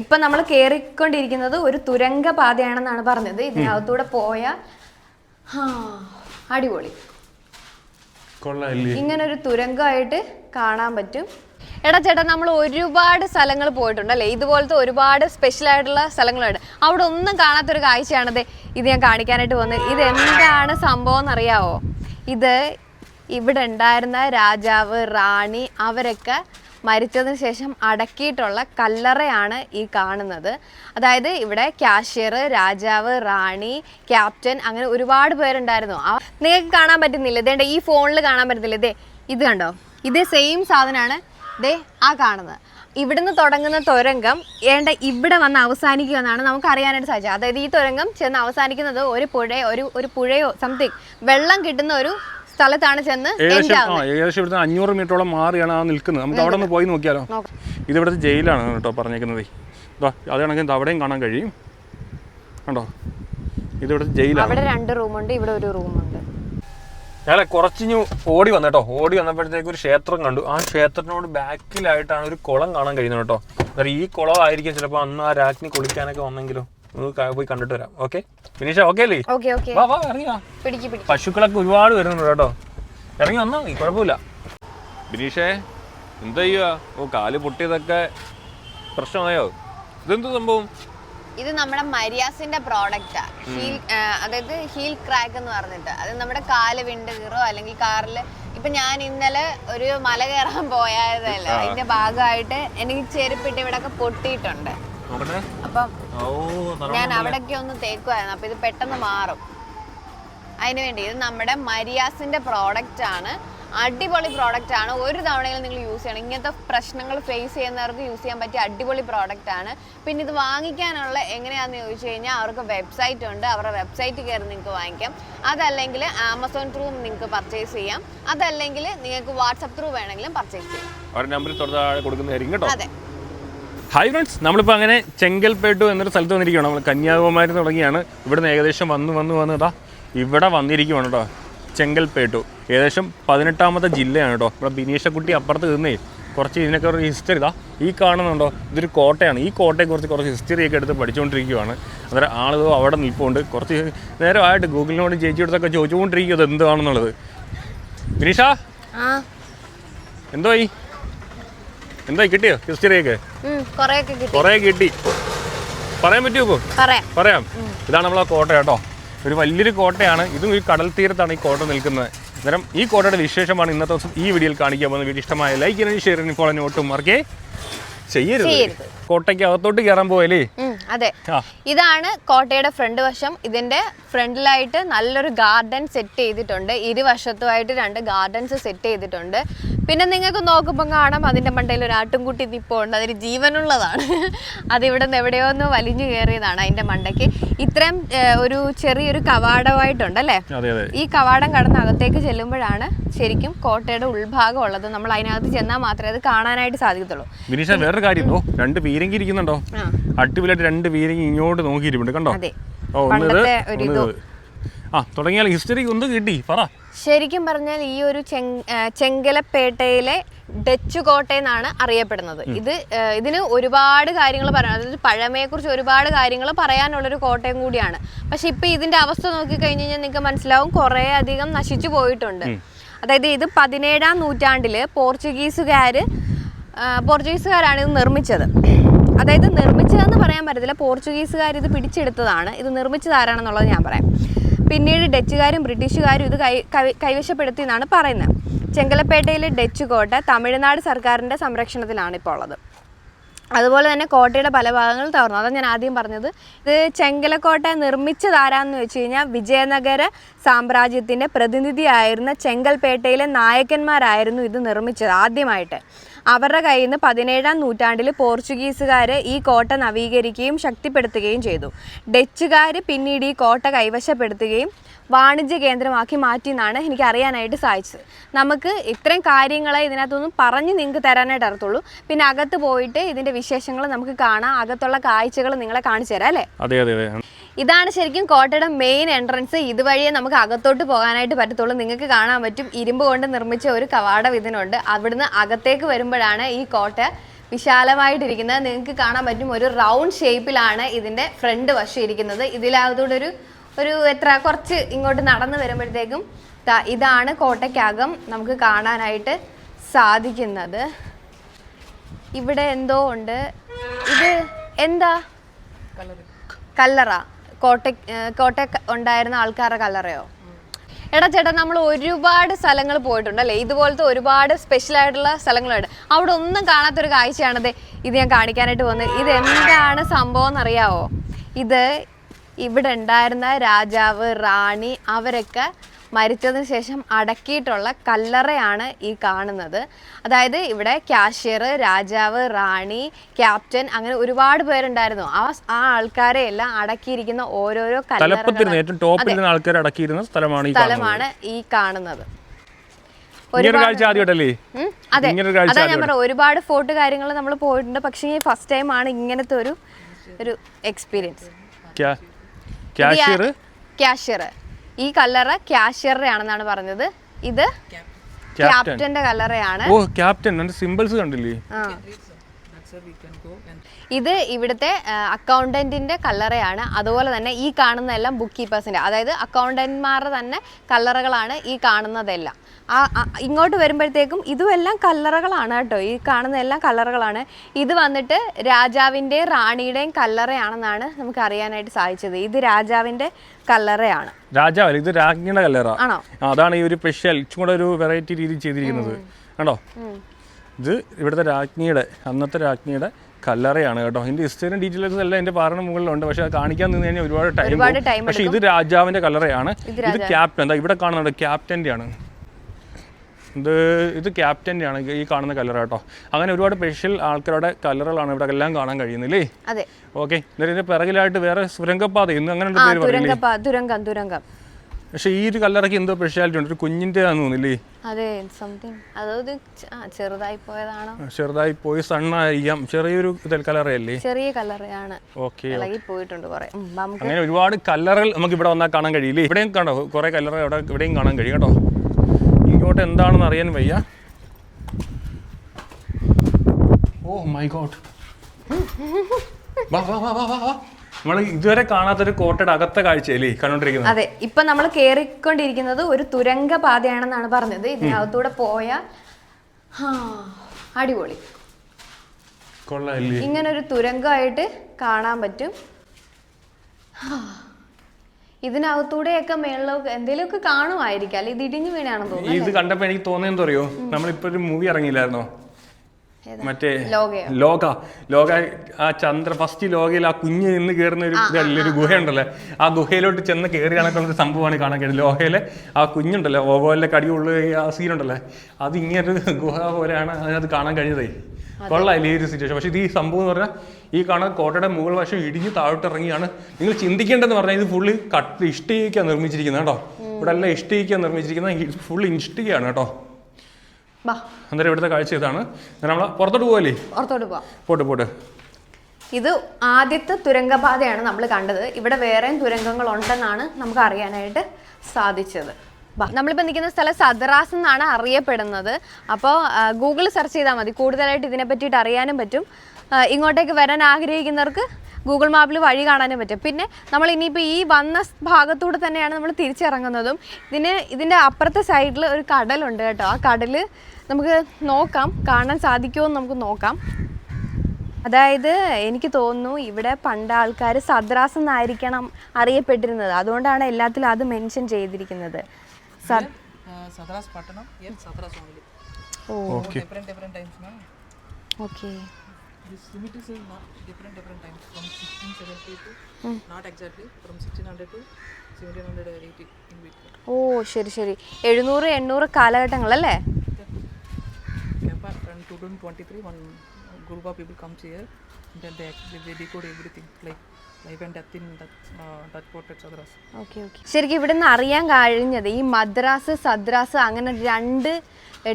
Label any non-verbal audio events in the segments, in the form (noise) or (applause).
ഇപ്പൊ നമ്മൾ കേറിക്കൊണ്ടിരിക്കുന്നത് ഒരു തുരങ്ക പാതയാണെന്നാണ് പറഞ്ഞത്. ഇതിനകത്തൂടെ പോയ അടിപൊളി. ഇങ്ങനെ ഒരു തുരങ്കമായിട്ട് കാണാൻ പറ്റും. എടാ ചേട്ടാ നമ്മൾ ഒരുപാട് സ്ഥലങ്ങൾ പോയിട്ടുണ്ട് അല്ലേ? ഇതുപോലത്തെ ഒരുപാട് സ്പെഷ്യൽ ആയിട്ടുള്ള സ്ഥലങ്ങളുണ്ട്. അവിടെ ഒന്നും കാണാത്തൊരു കാഴ്ചയാണത്. ഇത് ഞാൻ കാണിക്കാനായിട്ട് പോകുന്നത്. ഇത് എന്താണ് സംഭവം എന്നറിയാവോ? ഇത് ഇവിടെ ഉണ്ടായിരുന്ന രാജാവ് റാണി അവരൊക്കെ മരിച്ചതിന് ശേഷം അടക്കിയിട്ടുള്ള കല്ലറയാണ് ഈ കാണുന്നത്. അതായത് ഇവിടെ കാഷ്യർ രാജാവ് റാണി ക്യാപ്റ്റൻ അങ്ങനെ ഒരുപാട് പേരുണ്ടായിരുന്നു. നിങ്ങൾക്ക് കാണാൻ പറ്റുന്നില്ല? ഇതേണ്ട ഈ ഫോണിൽ കാണാൻ പറ്റുന്നില്ല? ഇതേ ഇത് കണ്ടോ? ഇതേ സെയിം സാധനമാണ് ദേ ആ കാണുന്നത്. ഇവിടുന്ന് തുടങ്ങുന്ന തുരങ്കം ഏണ്ട ഇവിടെ വന്ന് അവസാനിക്കുക എന്നാണ് നമുക്ക് അറിയാനായിട്ട് സാധിച്ചത്. അതായത് ഈ തുരങ്കം ചെന്ന് അവസാനിക്കുന്നത് ഒരു പുഴ ഒരു ഒരു പുഴയോ സംതിങ് വെള്ളം കിട്ടുന്ന ഒരു സ്ഥലത്താണ് ചെന്ന് ഏകദേശം ആ ഏകദേശം ഇവിടുന്ന് അഞ്ഞൂറ് മീറ്ററോളം മാറിയാണ് ആ നിൽക്കുന്നത്. നമുക്ക് അവിടെ ഒന്ന് പോയി നോക്കിയാലോ? ഇതിവിടുത്തെ ഇത് ഇവിടുത്തെ ജയിലാണ് കേട്ടോ പറഞ്ഞേക്കുന്നത് ഇതാ അത് കണക്കിന് അവിടെയും കാണാൻ കഴിയും. കണ്ടോ? ഇത് ഇവിടുത്തെ ജയിലാണ്. അവിടെ രണ്ട് റൂമുണ്ട് ഇവിടെ ഒരു റൂമുണ്ട്. ഞാൻ കുറച്ചിഞ്ഞു ഓടി വന്നു കേട്ടോ. ഓടി വന്നപ്പോഴത്തേക്ക് ഒരു ക്ഷേത്രം കണ്ടു. ആ ക്ഷേത്രത്തിനോട് ബാക്കിലായിട്ടാണ് ഒരു കുളം കാണാൻ കഴിയുന്നത് കേട്ടോ. ഈ കുളമായിരിക്കും ചിലപ്പോൾ അന്ന് ആ രാജ്ഞി കുളിക്കാനൊക്കെ വന്നെങ്കിലോ. പോയി കണ്ടിട്ട് വരാം. ഓക്കെ ഫിനിഷ ഓക്കെ അല്ലേ? ഓക്കെ ഓക്കെ വാ വാ ഇറങ്ങിയാ. പശുക്കളൊക്കെ ഒരുപാട് വരുന്നുണ്ട് കേട്ടോ. ഇറങ്ങി വന്നോ മതി കുഴപ്പമില്ല. ബിനീഷേ എന്താ ചെയ്യുക ഓ കാൽ പൊട്ടിയതൊക്കെ പ്രശ്നമായോ? ഇതെന്ത് സംഭവം? ഇത് നമ്മുടെ മരിയാസിന്റെ പ്രോഡക്റ്റാ ഹീൽ അതായത് ഹീൽ ക്രാക്ക് എന്ന് പറഞ്ഞിട്ട്. അത് നമ്മുടെ കാൽ വിണ്ട് കീറോ അല്ലെങ്കിൽ കാറിൽ ഇപ്പൊ ഞാൻ ഇന്നലെ ഒരു മല കയറാൻ പോയതല്ല അതിന്റെ ഭാഗമായിട്ട് എനിക്ക് ചെരുപ്പിട്ട് ഇവിടെ ഒക്കെ പൊട്ടിയിട്ടുണ്ട്. അപ്പം ഓ ഞാൻ അവിടേക്ക് ഒന്ന് തേക്കുമായിരുന്നു അപ്പൊ ഇത് പെട്ടെന്ന് മാറും. അതിന് വേണ്ടി ഇത് നമ്മുടെ മരിയാസിന്റെ പ്രോഡക്റ്റ് ആണ്. അടിപൊളി പ്രോഡക്റ്റ് ആണ്. ഒരു തവണയിൽ നിങ്ങൾ യൂസ് ചെയ്യണം. ഇങ്ങനത്തെ പ്രശ്നങ്ങൾ ഫേസ് ചെയ്യുന്നവർക്ക് യൂസ് ചെയ്യാൻ പറ്റിയ അടിപൊളി പ്രോഡക്റ്റ് ആണ്. പിന്നെ ഇത് വാങ്ങിക്കാനുള്ള എങ്ങനെയാണെന്ന് ചോദിച്ചു കഴിഞ്ഞാൽ അവർക്ക് വെബ്സൈറ്റ് ഉണ്ട്. അവരുടെ വെബ്സൈറ്റ് കയറി നിങ്ങൾക്ക് വാങ്ങിക്കാം. അതല്ലെങ്കിൽ ആമസോൺ ത്രൂ നിങ്ങൾക്ക് പർച്ചേസ് ചെയ്യാം. അതല്ലെങ്കിൽ നിങ്ങൾക്ക് വാട്സപ്പ് ത്രൂ വേണമെങ്കിലും പർച്ചേസ് ചെയ്യാം. അവരുടെ നമ്പർ തൊട്ട് കൊടുക്കുന്നതായിരിക്കും കേട്ടോ. അതെ. ഹായ് ഫ്രണ്ട്സ് നമ്മളിപ്പോൾ അങ്ങനെ ചെങ്കൽപ്പേട്ടു എന്നൊരു സ്ഥലത്ത് വന്നിരിക്കുകയാണ്. നമ്മൾ കന്യാകുമാരി തുടങ്ങിയാണ്. ഇവിടുന്ന് ഏകദേശം വന്ന് വന്ന് വന്ന്. ഇതാ ഇവിടെ വന്നിരിക്കുവാണ് കേട്ടോ ചെങ്കൽപ്പേട്ടു ഏകദേശം പതിനെട്ടാമത്തെ ജില്ലയാണ് കേട്ടോ ഇവിടെ ബിനീഷക്കുട്ടി അപ്പുറത്ത് നിന്നേ കുറച്ച് ഇതിനൊക്കെ ഒരു ഹിസ്റ്ററി ഇതാ ഈ കാണുന്നുണ്ടോ ഇതൊരു കോട്ടയാണ്. ഈ കോട്ടയെക്കുറിച്ച് കുറച്ച് ഹിസ്റ്ററിയൊക്കെ എടുത്ത് പഠിച്ചുകൊണ്ടിരിക്കുകയാണ് അന്നേരം ആളുകൾ അവിടെ നിൽപ്പുണ്ട്. കുറച്ച് നേരമായിട്ട് ഗൂഗിളിനോട് ചേച്ചിയോടത്തൊക്കെ ചോദിച്ചുകൊണ്ടിരിക്കുക അത് എന്താണെന്നുള്ളത് ബിനീഷ? എന്തോ എന്തോയി എന്തായി കിട്ടിയോ? ഹിസ്റ്ററിയൊക്കെ കുറേയൊക്കെ കിട്ടി. കുറേ കിട്ടി. പറയാൻ പറ്റുമോ? പറയാം. ഇതാണ് നമ്മളെ കോട്ട കേട്ടോ. ഒരു വലിയൊരു കോട്ടയാണ്. ഇതും ഈ കടൽ തീരത്താണ് ഈ കോട്ട നിൽക്കുന്നത്. അന്നേരം ഈ കോട്ടയുടെ വിശേഷമാണ് ഇന്നത്തെ ദിവസം ഈ വീഡിയോയിൽ കാണിക്കാൻ പോകുന്നത്. വീഡിയോ ഇഷ്ടമായ ലൈക്ക് ചെയ്യാനും ഷെയർ ചെയ്യാനും ഫോളോ ഒട്ടും മറക്കേ ചെയ്യരുത്. കോട്ടയ്ക്ക് അകത്തോട്ട് കയറാൻ പോയല്ലേ ഉം, അതെ. ഇതാണ് കോട്ടയുടെ ഫ്രണ്ട് വശം. ഇതിന്റെ ഫ്രണ്ടിലായിട്ട് നല്ലൊരു ഗാർഡൻ സെറ്റ് ചെയ്തിട്ടുണ്ട്. ഇരുവശത്തുമായിട്ട് രണ്ട് ഗാർഡൻസ് സെറ്റ് ചെയ്തിട്ടുണ്ട്. പിന്നെ നിങ്ങൾക്ക് നോക്കുമ്പോൾ കാണാം അതിന്റെ മണ്ടയിൽ ഒരു ആട്ടുംകുട്ടി നിപ്പുണ്ട്. അതിന് ജീവനുള്ളതാണ്. അത് ഇവിടെ നിന്ന് എവിടെയോ ഒന്ന് വലിഞ്ഞു കയറിയതാണ് അതിന്റെ മണ്ടയ്ക്ക്. ഇത്രയും ഒരു ചെറിയൊരു കവാടമായിട്ടുണ്ട് അല്ലേ? ഈ കവാടം കടന്ന് അകത്തേക്ക് ചെല്ലുമ്പോഴാണ് ശരിക്കും കോട്ടയുടെ ഉൾഭാഗം ഉള്ളത്. നമ്മൾ അതിനകത്ത് ചെന്നാൽ മാത്രമേ അത് കാണാനായിട്ട് സാധിക്കത്തുള്ളൂ. വേറൊരു കാര്യം രണ്ട് പീരങ്കി ഇരിക്കുന്നുണ്ടോ? അടിപൊളിയായിട്ട് രണ്ട് പീരങ്കി ഇങ്ങോട്ട് നോക്കിയിരിപ്പുണ്ട്. കണ്ടോ? ഓ ആ തുടങ്ങിയാൽ ഹിസ്റ്ററി ഒന്ന് കിട്ടി. പറ. ശരിക്കും പറഞ്ഞാൽ ഈ ഒരു ചെങ് ചെങ്കലപ്പേട്ടയിലെ ഡച്ച് കോട്ട എന്നാണ് അറിയപ്പെടുന്നത് ഇത് ഇതിന് ഒരുപാട് കാര്യങ്ങൾ പറയാൻ അതായത് പഴമയെക്കുറിച്ച് ഒരുപാട് കാര്യങ്ങൾ പറയാനുള്ളൊരു കോട്ടയം കൂടിയാണ്. പക്ഷെ ഇപ്പൊ ഇതിന്റെ അവസ്ഥ നോക്കി കഴിഞ്ഞ് കഴിഞ്ഞാൽ നിങ്ങൾക്ക് മനസ്സിലാവും കുറേ അധികം നശിച്ചു പോയിട്ടുണ്ട്. അതായത് ഇത് പതിനേഴാം നൂറ്റാണ്ടിൽ പോർച്ചുഗീസുകാര് പോർച്ചുഗീസുകാരാണ് ഇത് നിർമ്മിച്ചത്. അതായത് നിർമ്മിച്ചതെന്ന് പറയാൻ പറ്റത്തില്ല. പോർച്ചുഗീസുകാർ ഇത് പിടിച്ചെടുത്തതാണ്. ഇത് നിർമ്മിച്ചതാരാണെന്നുള്ളത് ഞാൻ പറയാം. പിന്നീട് ഡച്ചുകാരും ബ്രിട്ടീഷുകാരും ഇത് കൈ കൈവശപ്പെടുത്തി എന്നാണ് പറയുന്നത്. ചെങ്കലപ്പേട്ടയിലെ ഡച്ച് കോട്ട തമിഴ്നാട് സർക്കാരിന്റെ സംരക്ഷണത്തിലാണ് ഇപ്പോൾ ഉള്ളത്. അതുപോലെ തന്നെ കോട്ടയുടെ പല ഭാഗങ്ങൾ തകർന്നു. അതാണ് ഞാൻ ആദ്യം പറഞ്ഞത്. ഇത് ചെങ്കലക്കോട്ട നിർമ്മിച്ചതാരാന്ന് വെച്ച് കഴിഞ്ഞാൽ വിജയനഗര സാമ്രാജ്യത്തിന്റെ പ്രതിനിധിയായിരുന്ന ചെങ്കൽപ്പേട്ടയിലെ നായകന്മാരായിരുന്നു ഇത് നിർമ്മിച്ചത് ആദ്യമായിട്ട്. അവരുടെ കയ്യിൽ നിന്ന് പതിനേഴാം നൂറ്റാണ്ടിൽ പോർച്ചുഗീസുകാർ ഈ കോട്ട നവീകരിക്കുകയും ശക്തിപ്പെടുത്തുകയും ചെയ്തു. ഡച്ചുകാർ പിന്നീട് ഈ കോട്ട കൈവശപ്പെടുത്തുകയും വാണിജ്യ കേന്ദ്രമാക്കി മാറ്റി എന്നാണ് എനിക്ക് അറിയാനായിട്ട് സാധിച്ചത്. നമുക്ക് ഇത്രയും കാര്യങ്ങളെ ഇതിനകത്തൊന്നും പറഞ്ഞ് നിങ്ങൾക്ക് തരാനായിട്ട് അറിയത്തുള്ളൂ. പിന്നെ അകത്ത് പോയിട്ട് ഇതിന്റെ വിശേഷങ്ങൾ നമുക്ക് കാണാം. അകത്തുള്ള കാഴ്ചകൾ നിങ്ങളെ കാണിച്ചു തരാം അല്ലേ? അതെ അതെ. ഇതാണ് ശരിക്കും കോട്ടയുടെ മെയിൻ എൻട്രൻസ് ഇതുവഴിയെ നമുക്ക് അകത്തോട്ട് പോകാനായിട്ട് പറ്റത്തുള്ളൂ. നിങ്ങൾക്ക് കാണാൻ പറ്റും. ഇരുമ്പ് കൊണ്ട് നിർമ്മിച്ച ഒരു കവാടം ഇതിനുണ്ട് അവിടുന്ന് അകത്തേക്ക് വരുമ്പോഴാണ് ഈ കോട്ട വിശാലമായിട്ടിരിക്കുന്നത്. നിങ്ങൾക്ക് കാണാൻ പറ്റും. ഒരു റൗണ്ട് ഷേപ്പിലാണ് ഇതിന്റെ ഫ്രണ്ട് വശം ഇരിക്കുന്നത് ഇതിലാകത്തോടെ ഒരു ഒരു എത്ര കുറച്ച് ഇങ്ങോട്ട് നടന്നു വരുമ്പോഴത്തേക്കും ഇതാണ് കോട്ടയ്ക്കകം നമുക്ക് കാണാനായിട്ട് സാധിക്കുന്നത്. ഇവിടെ എന്തോ ഉണ്ട്. ഇത് എന്താ? കല്ലറ. കോട്ട കോട്ട ഉണ്ടായിരുന്ന ആൾക്കാരുടെ കളറയോ എടാ ചേട്ടാ നമ്മൾ ഒരുപാട് സ്ഥലങ്ങൾ പോയിട്ടുണ്ടല്ലേ ഇതുപോലത്തെ ഒരുപാട് സ്പെഷ്യൽ ആയിട്ടുള്ള സ്ഥലങ്ങളുണ്ട്. അവിടെ ഒന്നും കാണാത്തൊരു കാഴ്ചയാണത് ഇത് ഞാൻ കാണിക്കാനായിട്ട് വന്നത് ഇത് എന്താണ് സംഭവം എന്നറിയാവോ? ഇത് ഇവിടെ ഉണ്ടായിരുന്ന രാജാവ് റാണി അവരൊക്കെ മരിച്ചതിന് ശേഷം അടക്കിയിട്ടുള്ള കല്ലറയാണ് ഈ കാണുന്നത്. അതായത് ഇവിടെ കാഷ്യർ രാജാവ് റാണി ക്യാപ്റ്റൻ അങ്ങനെ ഒരുപാട് പേരുണ്ടായിരുന്നു. ആ ആ ആൾക്കാരെ എല്ലാം അടക്കിയിരിക്കുന്ന ഓരോരോ കല്ലറകളാണ്. സ്ഥലമാണ് ഈ കാണുന്നത്. അതെ. അതാ ഞാൻ പറഞ്ഞ ഒരുപാട് ഫോർട്ട് കാര്യങ്ങൾ നമ്മൾ പോയിട്ടുണ്ട്. പക്ഷെ ഈ ഫസ്റ്റ് ടൈം ആണ് ഇങ്ങനത്തെ ഒരു ഒരു എക്സ്പീരിയൻസ് ക്യാഷ്യർ ക്യാഷ്യർ ഈ കല്ലറ ക്യാഷ്യറുടെ ആണെന്നാണ് പറഞ്ഞത്. ഇത് ക്യാപ്റ്റന്റെ കല്ലറയാണ് ഓ ക്യാപ്റ്റൻ സിമ്പിൾസ് കണ്ടില്ലേ? ഇത് ഇവിടുത്തെ അക്കൗണ്ടന്റിന്റെ കല്ലറയാണ് അതുപോലെ തന്നെ ഈ കാണുന്ന എല്ലാം ബുക്ക് കീപ്പേഴ്സിന്റെ അതായത് അക്കൗണ്ടന്റ്മാരുടെ തന്നെ കല്ലറകളാണ് ഈ കാണുന്നതെല്ലാം. ഇങ്ങോട്ട് വരുമ്പോഴത്തേക്കും ഇതും എല്ലാം കല്ലറകളാണ് കേട്ടോ. ഈ കാണുന്ന എല്ലാം കല്ലറകളാണ്. ഇത് വന്നിട്ട് രാജാവിന്റെയും റാണിയുടെയും കല്ലറയാണെന്നാണ് നമുക്ക് അറിയാനായിട്ട് സാധിച്ചത്. ഇത് രാജാവിന്റെ കല്ലറയാണ്. രാജാവല്ല? ഇത് രാജ്ഞിയുടെ കല്ലറ. ആണോ? അതാണ് ഈ ഒരു സ്പെഷ്യൽ ഇച്ചും ഒരു വെറൈറ്റി രീതി ചെയ്തിരിക്കുന്നത്. കണ്ടോ ഇത് ഇവിടുത്തെ രാജ്ഞിയുടെ അന്നത്തെ രാജ്ഞിയുടെ കല്ലറയാണ് കേട്ടോ. ഇതിന്റെ ഹിസ്റ്ററിയും ഡീറ്റെയിൽസ് എല്ലാം എന്റെ പാറിന് മുകളിലുണ്ട്. പക്ഷെ അത് കാണിക്കാൻ നിന്ന് കഴിഞ്ഞാൽ ഒരുപാട് ടൈം പക്ഷെ ഇത് രാജാവിന്റെ കല്ലറയാണ്. ഇത് ഇത് ക്യാപ്റ്റൻ എന്താ ഇവിടെ കാണുന്നുണ്ട് ക്യാപ്റ്റന്റെ ആണ്. ഇത് ഇത് ക്യാപ്റ്റന്റെ ആണ് ഈ കാണുന്ന കലർ കേട്ടോ അങ്ങനെ ഒരുപാട് സ്പെഷ്യൽ ആൾക്കാരുടെ കലറുകളാണ് ഇവിടെ എല്ലാം കാണാൻ കഴിയുന്നില്ലേ അതെ. ഓക്കെ എന്നിട്ട് ഇതിന്റെ പിറകിലായിട്ട് വേറെ സുരംഗപ്പാത ഇന്ന് അങ്ങനെ തുരങ്ക തുരങ്കം. പക്ഷെ ഈ ഒരു കല്ലറയ്ക്ക് എന്തോ സ്പെഷ്യാലിറ്റി ഉണ്ട്. ഒരു കുഞ്ഞിന്റെ തോന്നില്ലേ അതെ സംതിങ് അതായത് ചെറുതായി പോയതാണോ? ചെറുതായി പോയി സണ്ണായിരിക്കാം. ചെറിയൊരു കല്ലറയല്ലേ ചെറിയ കല്ലറയാണ് ഓക്കെ ഇളകി പോയിട്ടുണ്ട് കുറെ. അങ്ങനെ ഒരുപാട് കല്ലറകൾ നമുക്ക് ഇവിടെ വന്നാൽ കാണാൻ കഴിയില്ലേ? ഇവിടെയും കണ്ടോ? കുറെ കല്ലറ ഇവിടെ ഇവിടെയും കാണാൻ കഴിയും കേട്ടോ. ഇങ്ങോട്ട് എന്താണെന്ന് അറിയാൻ വയ്യ. ഓ മൈ ഗോഡ് വാ വാ വാ വാ വാ നമ്മൾ ഇതുവരെ കാണാത്തൊരു കോട്ടയുടെ അകത്തെ കാഴ്ചയല്ലേ കണ്ടോണ്ടിരിക്കുന്നത്? അതെ ഇപ്പൊ നമ്മൾ കേറിക്കൊണ്ടിരിക്കുന്നത് ഒരു തുരങ്ക പാതയാണെന്നാണ് പറഞ്ഞത്. ഇതിനകത്തൂടെ പോയ അടിപൊളി. ഇങ്ങനെ ഒരു തുരങ്കമായിട്ട് കാണാൻ പറ്റും. ഇതിനകത്തൂടെയൊക്കെ മേളിലൊക്കെ എന്തെങ്കിലുമൊക്കെ കാണുമായിരിക്കും. അല്ലെ ഇത് ഇടിഞ്ഞു വീണാണെന്ന് തോന്നുന്നു ഇത് കണ്ടപ്പോ എനിക്ക് തോന്നിയെന്ന് അറിയോ? നമ്മളിപ്പോ ഒരു മൂവി ഇറങ്ങിയില്ലായിരുന്നോ? മറ്റേ? ലോക. ലോക. ആ ചന്ദ്ര ഫസ്റ്റ് ലോകയിൽ ആ കുഞ്ഞ് നിന്ന് കയറുന്ന ഒരു ഇതല്ലേ ഒരു ഗുഹയുണ്ടല്ലോ. ആ ഗുഹയിലോട്ട് ചെന്ന് കയറി കണക്കുള്ള ഒരു സംഭവമാണ് കാണാൻ കഴിയുന്നത് ലോകയിലെ ആ കുഞ്ഞുണ്ടല്ലോ ഓവോലിലെ കടിയുള്ള ആ സീനുണ്ടല്ലോ അത് ഇങ്ങനൊരു ഗുഹ പോലെയാണ് അതിനകത്ത് കാണാൻ കഴിഞ്ഞതേ. കൊള്ളായില്ലേ ഈ ഒരു സിറ്റുവേഷൻ പക്ഷെ ഇത് ഈ സംഭവം എന്ന് പറഞ്ഞാൽ ഈ കാണാൻ കോട്ടയുടെ മുകൾ വശം ഇടിഞ്ഞ് താഴോട്ട് ഇറങ്ങിയാണ് നിങ്ങൾ ചിന്തിക്കേണ്ടതെന്ന് പറഞ്ഞാൽ ഇത് ഫുള്ള് കട്ട് ഇഷ്ടികയ്ക്കാണ് നിർമ്മിച്ചിരിക്കുന്നത് കേട്ടോ. ഇവിടെ എല്ലാം ഇഷ്ടികയ്ക്കാണ് നിർമ്മിച്ചിരിക്കുന്നത് ഫുൾ ഇഷ്ടികയാണ് കേട്ടോ. അന്നേരം ഇവിടുത്തെ കാഴ്ച ഇതാണ്. നമ്മൾ പുറത്തോട്ട് പോകല്ലേ പുറത്തോട്ട് പോവാം. പോട്ട് പോട്ട്. ഇത് ആദ്യത്തെ തുരങ്കപാതയാണ് നമ്മൾ കണ്ടത്. ഇവിടെ വേറെയും തുരങ്കങ്ങൾ ഉണ്ടെന്നാണ് നമുക്ക് അറിയാനായിട്ട് സാധിച്ചത്. നമ്മളിപ്പോൾ നിൽക്കുന്ന സ്ഥലം സദറാസ് എന്നാണ് അറിയപ്പെടുന്നത്. അപ്പോൾ ഗൂഗിൾ സെർച്ച് ചെയ്താൽ മതി. കൂടുതലായിട്ട് ഇതിനെ പറ്റിയിട്ട് അറിയാനും പറ്റും. ഇങ്ങോട്ടേക്ക് വരാൻ ആഗ്രഹിക്കുന്നവർക്ക് ഗൂഗിൾ മാപ്പിൽ വഴി കാണാനും പറ്റും. പിന്നെ നമ്മൾ ഇനിയിപ്പോൾ ഈ വന്ന ഭാഗത്തൂടെ തന്നെയാണ് നമ്മൾ തിരിച്ചിറങ്ങുന്നതും. ഇതിന് ഇതിന്റെ അപ്പുറത്തെ സൈഡിൽ ഒരു കടലുണ്ട് കേട്ടോ. ആ കടൽ നമുക്ക് നോക്കാം. കാണാൻ സാധിക്കുമോ എന്ന് നമുക്ക് നോക്കാം. അതായത് എനിക്ക് തോന്നുന്നു ഇവിടെ പണ്ട് ആൾക്കാർ സദ്രാസ് എന്നായിരിക്കണം അറിയപ്പെട്ടിരുന്നത്. അതുകൊണ്ടാണ് എല്ലാത്തിലും അത് മെൻഷൻ ചെയ്തിരിക്കുന്നത്. സദ് Uh, Sadras Pattanam, here Sadras only. Oh okay Different, different times, no? Okay This limit is uh, not different, different times. From 1670 to, not exactly, from 1600 to 1780 in between. ഓ ശരി ശരി എഴുന്നൂറ് എണ്ണൂറ് കാലഘട്ടങ്ങളല്ലേ Kappa and 2023, one group of people comes here, and then they, actually, they decode everything, uh, ശരിക്കും ഇവിടെ നിന്ന് അറിയാൻ കഴിഞ്ഞത് ഈ മദ്രാസ് സദ്രാസ് അങ്ങനെ രണ്ട്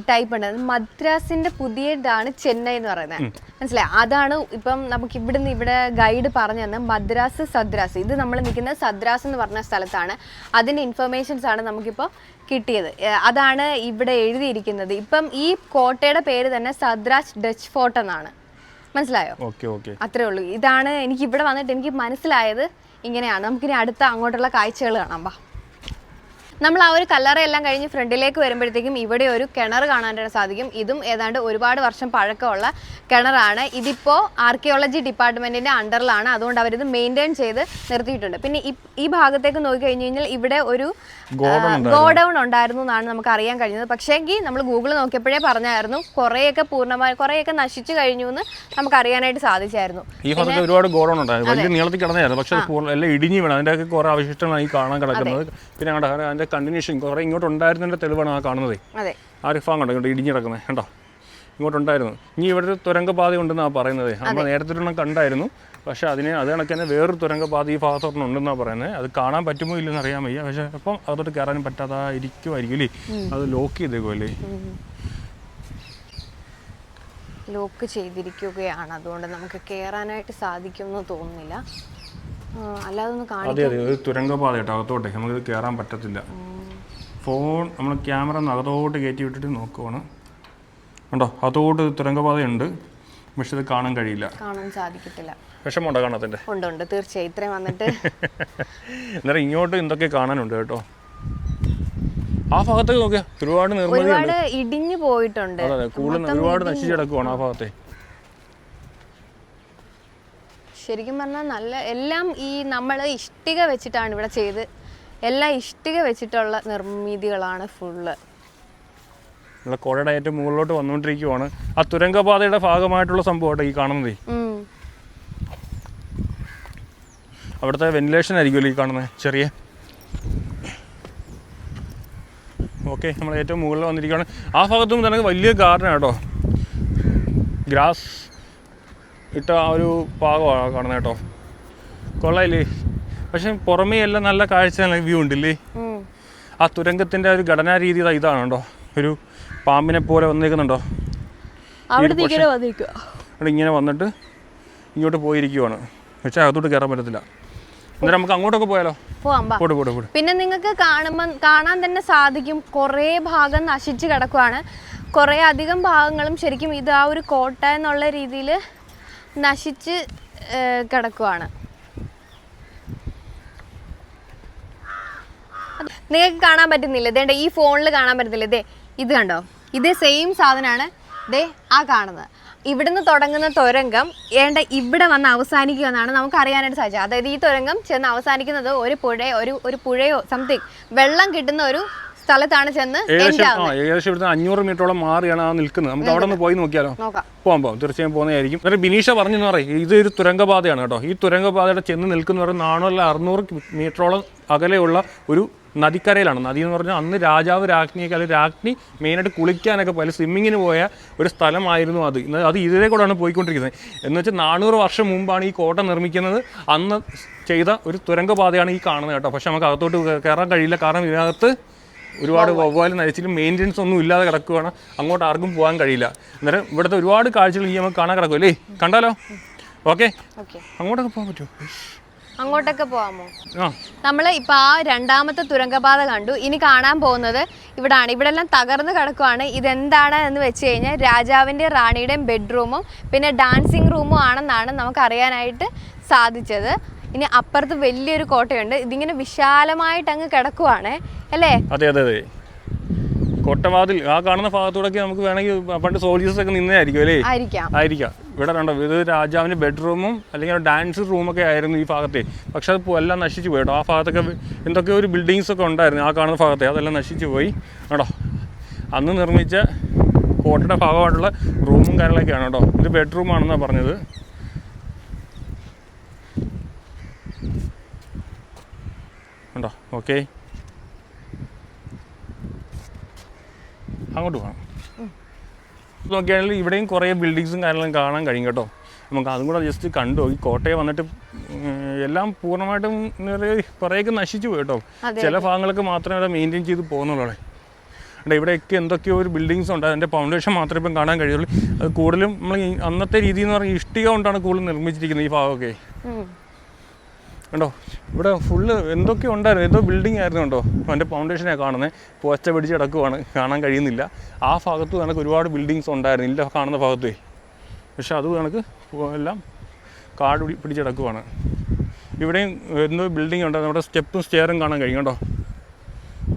ടൈപ്പ് ഉണ്ട്. മദ്രാസിന്റെ പുതിയതാണ് ചെന്നൈ എന്ന് പറയുന്നത്. മനസ്സിലായി? അതാണ് ഇപ്പം നമുക്ക് ഇവിടുന്ന് ഇവിടെ ഗൈഡ് പറഞ്ഞു തന്നെ മദ്രാസ് സദ്രാസ്. ഇത് നമ്മൾ നിൽക്കുന്ന സദ്രാസ് എന്ന് പറഞ്ഞ സ്ഥലത്താണ്. അതിന്റെ ഇൻഫർമേഷൻസ് ആണ് നമുക്കിപ്പോൾ കിട്ടിയത്. അതാണ് ഇവിടെ എഴുതിയിരിക്കുന്നത്. ഇപ്പം ഈ കോട്ടയുടെ പേര് തന്നെ സദ്രാസ് ഡച്ച് ഫോർട്ട് എന്നാണ്. മനസ്സിലായോ? Okay okay. അത്രേ ഉള്ളൂ. ഇതാണ് എനിക്ക് ഇവിടെ വന്നിട്ട് എനിക്ക് മനസ്സിലായത് ഇങ്ങനെയാണ്. നമുക്കിനി അടുത്ത അങ്ങോട്ടുള്ള കാഴ്ചകൾ കാണാം. വാ. നമ്മൾ ആ ഒരു കല്ലറയെല്ലാം കഴിഞ്ഞ് ഫ്രണ്ടിലേക്ക് വരുമ്പോഴത്തേക്കും ഇവിടെ ഒരു കിണർ കാണാനായിട്ട് സാധിക്കും. ഇതും ഏതാണ്ട് ഒരുപാട് വർഷം പഴക്കമുള്ള കിണറാണ്. ഇതിപ്പോൾ ആർക്കിയോളജി ഡിപ്പാർട്ട്മെന്റിന്റെ അണ്ടറിലാണ് അതുകൊണ്ട് അവരിത് മെയിന്റെയിൻ ചെയ്ത് നിർത്തിയിട്ടുണ്ട്. പിന്നെ ഈ- ഭാഗത്തേക്ക് നോക്കി കഴിഞ്ഞ് കഴിഞ്ഞാൽ ഇവിടെ ഒരു ഗോഡൗൺ ഉണ്ടായിരുന്നു. എന്നാണ് നമുക്ക് അറിയാൻ കഴിഞ്ഞത്. പക്ഷേങ്കിൽ നമ്മൾ ഗൂഗിൾ നോക്കിയപ്പോഴേ പറഞ്ഞായിരുന്നു കുറേയൊക്കെ പൂർണമായി കുറേയൊക്കെ നശിച്ചു കഴിഞ്ഞു എന്ന് നമുക്ക് അറിയാനായിട്ട് സാധിച്ചായിരുന്നു. ഈ ഭാഗത്ത് ഒരുപാട് ഗോഡൗൺ ഉണ്ടായിരുന്നു. വലിയ നീളത്തിൽ കിടന്നായിരുന്നു പക്ഷേ എല്ലാം ഇടിഞ്ഞു വേണം. അതിന്റെ കുറേ അവശിഷ്ടങ്ങളാണ് ഈ കാണാൻ കിടക്കുന്നത്. പിന്നെ അതിന്റെ കണ്ടിന്യൂഷൻ കുറേ ഇങ്ങോട്ട് ഉണ്ടായിരുന്നതിന്റെ തെളിവാണ് ആ കാണുന്നത്. അതെ. ആ ഒരു ഭാഗം കണ്ടോ? ഇടിഞ്ഞു കിടക്കുന്നത്. കണ്ടോ? ഇങ്ങോട്ടുണ്ടായിരുന്നു. ഇനി ഇവിടെ തുരങ്കപാത ഉണ്ടെന്നാണ് പറയുന്നത്. നമ്മൾ നേരത്തെ ഒരെണ്ണം കണ്ടായിരുന്നു. പക്ഷെ അതിന് അത് കണക്ക് തന്നെ വേറൊരു തുരങ്കപാത ഈ ഭാഗത്തോട്ടം ഉണ്ടെന്നാണ് പറയുന്നത്. അത് കാണാൻ പറ്റുമോ ഇല്ലെന്ന് അറിയാൻ വയ്യ. പക്ഷെ അപ്പം അതോട്ട് കയറാനും പറ്റാതായിരിക്കുമായിരിക്കും അല്ലേ? അത് ലോക്ക് ചെയ്തേക്കുമല്ലേ ലോക്ക് ചെയ്തിരിക്കുകയാണ്. അതുകൊണ്ട് നമുക്ക് കയറാനായിട്ട് സാധിക്കുമെന്ന് തോന്നുന്നില്ല. അതെ അതെ. ഒരു തുരങ്കപാത കേട്ടോ അകത്തോട്ടെ. നമുക്ക് കയറാൻ പറ്റത്തില്ല. ഫോൺ നമ്മൾ ക്യാമറ അകത്തോട്ട് കയറ്റി വിട്ടിട്ട് നോക്കുവാണ്. ഉണ്ടോ? അതോട് തുരങ്കപാതയുണ്ട്. പക്ഷെ ഇത് കാണാൻ കഴിയില്ല. കാണാൻ സാധിക്കത്തില്ല. വിഷമമുണ്ടോ കാണാത്തിന്റെ ഉണ്ട് ഉണ്ട്. തീർച്ചയായും ഇത്രയും വന്നിട്ട്. (laughs) അന്നേരം ഇങ്ങോട്ട് എന്തൊക്കെ കാണാനുണ്ട് കേട്ടോ? ആ ഭാഗത്തേക്ക് നോക്കിയാ ഒരുപാട് ഒരുപാട് ഇടിഞ്ഞു പോയിട്ടുണ്ട്. അതെ കൂടുതൽ ഒരുപാട് നശിച്ചു കിടക്കുവാണ് ആ ഭാഗത്തെ. ശരിക്കും പറഞ്ഞാൽ നല്ല എല്ലാം ഈ നമ്മൾ ഇഷ്ടിക വെച്ചിട്ടാണ് ഇവിടെ ചെയ്ത് എല്ലാം ഇഷ്ടിക വെച്ചിട്ടുള്ള നിർമ്മിതികളാണ് ഫുള്ള് നമ്മളെ കുഴയുടെ ഏറ്റവും മുകളിലോട്ട് വന്നുകൊണ്ടിരിക്കുവാണ്. ആ തുരങ്കപാതയുടെ ഭാഗമായിട്ടുള്ള സംഭവം ഈ കാണുന്നത്. അവിടുത്തെ വെന്റിലേഷൻ ആയിരിക്കുമല്ലോ ഈ കാണുന്നത് ചെറിയ. ഓക്കെ നമ്മൾ ഏറ്റവും മുകളിൽ വന്നിരിക്കുകയാണ്. ആ ഭാഗത്തും തന്നെ വലിയ ഗാർഡൻ കേട്ടോ. ഗ്രാസ് ഇട്ട ആ ഒരു ഭാഗമാണ് കാണുന്നത് കേട്ടോ. കൊള്ളായില്ലേ? പക്ഷെ പുറമേ എല്ലാം നല്ല കാഴ്ച നല്ല വ്യൂ ഉണ്ടല്ലേ? ആ തുരങ്കത്തിന്റെ ഒരു ഘടനാ രീതി ഇതാണ് കേട്ടോ. ഒരു പാമ്പിനെ പോലെ വന്നേക്കുന്നുണ്ടോ അവിടെ ഇങ്ങനെ വന്നിട്ട് ഇങ്ങോട്ട് പോയിരിക്കുവാണ്. പക്ഷെ അകത്തോട്ട് കയറാൻ പറ്റത്തില്ല. അന്നേരം നമുക്ക് അങ്ങോട്ടൊക്കെ പോയാലോ? പിന്നെ നിങ്ങൾക്ക് കാണുമ്പോൾ കാണാൻ തന്നെ സാധിക്കും. കുറേ ഭാഗം നശിച്ചു കിടക്കുവാണ്. കുറേ അധികം ഭാഗങ്ങളും ശരിക്കും ഇത് ആ ഒരു കോട്ട എന്നുള്ള രീതിയിൽ നശിച്ച് കിടക്കുവാണ്. നിങ്ങൾക്ക് കാണാൻ പറ്റുന്നില്ല? ഇതേണ്ട ഈ ഫോണിൽ കാണാൻ പറ്റുന്നില്ല? ഇതേ ഇത് കണ്ടോ? ഇതേ സെയിം സാധനമാണ് ദേ ആ കാണുന്നത്. ഇവിടുന്ന് തുടങ്ങുന്ന തുരങ്കം ഏണ്ട ഇവിടെ വന്ന് അവസാനിക്കുക എന്നാണ് നമുക്ക് അറിയാനായിട്ട് സാധിച്ചത്. അതായത് ഈ തുരങ്കം ചെന്ന് അവസാനിക്കുന്നത് ഒരു പുഴ ഒരു ഒരു പുഴയോ സംതിങ് വെള്ളം കിട്ടുന്ന ഒരു സ്ഥലത്താണ് ചെന്ന് ഏകദേശം ഇവിടുന്ന് അഞ്ഞൂറ് മീറ്ററോളം മാറിയാണ് ആ നിൽക്കുന്നത്. നമുക്ക് അവിടെ നിന്ന് പോയി നോക്കിയാലോ? നോക്കാം. പോകാം പോകാം. തീർച്ചയായും പോകുന്നതായിരിക്കും. എന്നിട്ട് ബിനീഷ പറഞ്ഞെന്ന് പറയും ഇത് ഒരു തുരങ്കപാതയാണ് കേട്ടോ. ഈ തുരങ്കപാതയുടെ ചെന്ന് നിൽക്കുന്ന നാണോ അല്ല അറുന്നൂറ് മീറ്ററോളം അകലെയുള്ള ഒരു നദിക്കരയിലാണ്. നദി എന്ന് പറഞ്ഞാൽ അന്ന് രാജാവ് രാജ്ഞിയൊക്കെ അല്ലെങ്കിൽ രാജ്ഞി മെയിനായിട്ട് കുളിക്കാനൊക്കെ പോയാൽ സ്വിമ്മിങ്ങിന് പോയ ഒരു സ്ഥലമായിരുന്നു അത്. ഇന്ന് അത് ഇതിലെ കൂടെയാണ് പോയിക്കൊണ്ടിരിക്കുന്നത്. എന്ന് വെച്ചാൽ നാനൂറ് വർഷം മുമ്പാണ് ഈ കോട്ട നിർമ്മിക്കുന്നത്. അന്ന് ചെയ്ത ഒരു തുരങ്കപാതയാണ് ഈ കാണുന്നത് കേട്ടോ. പക്ഷേ നമുക്ക് അകത്തോട്ട് കയറാൻ കഴിയില്ല. കാരണം ഇതിനകത്ത് ഒരുപാട് വവ്വാലും നരച്ചിലും മെയിന്റെനൻസ് ഒന്നും ഇല്ലാതെ കിടക്കുകയാണ് അങ്ങോട്ട് ആർക്കും പോകാൻ കഴിയില്ല. അന്നേരം ഇവിടുത്തെ ഒരുപാട് കാഴ്ചകൾ ഈ നമുക്ക് കാണാൻ കിടക്കും അല്ലേ? കണ്ടാലോ? ഓക്കെ. അങ്ങോട്ടൊക്കെ പോകാൻ പറ്റുമോ? അങ്ങോട്ടൊക്കെ പോവാമോ? നമ്മൾ ഇപ്പൊ ആ രണ്ടാമത്തെ തുരങ്കപാത കണ്ടു. ഇനി കാണാൻ പോകുന്നത് ഇവിടാണ്. ഇവിടെ എല്ലാം തകർന്നു കിടക്കുവാണ്. ഇതെന്താണ് എന്ന് വെച്ച് കഴിഞ്ഞാൽ രാജാവിന്റെ റാണിയുടെയും ബെഡ്റൂമും പിന്നെ ഡാൻസിങ് റൂമും ആണെന്നാണ് നമുക്ക് അറിയാനായിട്ട് സാധിച്ചത്. ഇനി അപ്പുറത്ത് വലിയൊരു കോട്ടയുണ്ട്. ഇതിങ്ങനെ വിശാലമായിട്ട് അങ്ങ് കിടക്കുവാണ്. അല്ലേ? അതെ അതെ അതെ. കോട്ടവാതിൽ ആ കാണുന്ന ഭാഗത്തൂടെയൊക്കെ നമുക്ക് വേണമെങ്കിൽ പണ്ട് സോൾജേഴ്സ് ഒക്കെ നിന്നതായിരിക്കും അല്ലേ? ആയിരിക്കാം. ആയിരിക്കാം. ഇവിടെ കണ്ടോ ഇത് രാജാവിന്റെ ബെഡ്റൂമും അല്ലെങ്കിൽ ഡാൻസ് റൂമൊക്കെ ആയിരുന്നു ഈ ഭാഗത്തെ. പക്ഷെ അത് എല്ലാം നശിച്ചു പോയി കേട്ടോ. ആ ഭാഗത്തൊക്കെ എന്തൊക്കെ ഒരു ബിൽഡിങ്സ് ഒക്കെ ഉണ്ടായിരുന്നു ആ കാണുന്ന ഭാഗത്തെ. അതെല്ലാം നശിച്ചു പോയി. കേട്ടോ അന്ന് നിർമ്മിച്ച കോട്ടയുടെ ഭാഗമായിട്ടുള്ള റൂമും കാര്യങ്ങളൊക്കെയാണ് കേട്ടോ. ഇത് ബെഡ്റൂമാണെന്നാണ് പറഞ്ഞത്. ഉണ്ടോ ഓക്കെ അങ്ങോട്ട് പോകണം നോക്കിയാണെങ്കിൽ ഇവിടെയും കുറേ ബിൽഡിങ്സും കാര്യങ്ങളും കാണാൻ കഴിയും കേട്ടോ. നമുക്ക് അതും കൂടെ ജസ്റ്റ് കണ്ടു. ഈ കോട്ടയം വന്നിട്ട് എല്ലാം പൂർണമായിട്ടും കുറേയൊക്കെ നശിച്ചു പോയി കേട്ടോ. ചില ഭാഗങ്ങളൊക്കെ മാത്രമേ അവിടെ മെയിന്റെയിൻ ചെയ്ത് പോകുന്നുള്ളൂ അവിടെ ഇവിടെയൊക്കെ എന്തൊക്കെയോ ഒരു ബിൽഡിങ്സ് ഉണ്ട്. അതിന്റെ ഫൗണ്ടേഷൻ മാത്രമേ ഇപ്പം കാണാൻ കഴിയുള്ളൂ. അത് കൂടുതലും നമ്മൾ അന്നത്തെ രീതി എന്ന് പറഞ്ഞാൽ ഇഷ്ടിക കൊണ്ടാണ് കൂടുതൽ നിർമ്മിച്ചിരിക്കുന്നത് ഈ ഭാഗമൊക്കെ. കണ്ടോ? ഇവിടെ ഫുള്ള് എന്തൊക്കെ ഉണ്ടായിരുന്നു? ഏതോ ബിൽഡിംഗ് ആയിരുന്നു കണ്ടോ? അതിന്റെ ഫൗണ്ടേഷനെ കാണുന്നത് പോച്ച പിടിച്ച് കിടക്കുവാണ്. കാണാൻ കഴിയുന്നില്ല. ആ ഭാഗത്ത് കണക്ക് ഒരുപാട് ബിൽഡിങ്സ് ഉണ്ടായിരുന്നു. ഇല്ല കാണുന്ന ഭാഗത്തേ. പക്ഷെ അത് കണക്ക് എല്ലാം കാട് പിടി പിടിച്ച് കിടക്കുവാണ്. ഇവിടെയും എന്തോ ബിൽഡിംഗ് ഉണ്ട്. നമ്മുടെ സ്റ്റെപ്പും സ്റ്റെയറും കാണാൻ കഴിയും കേട്ടോ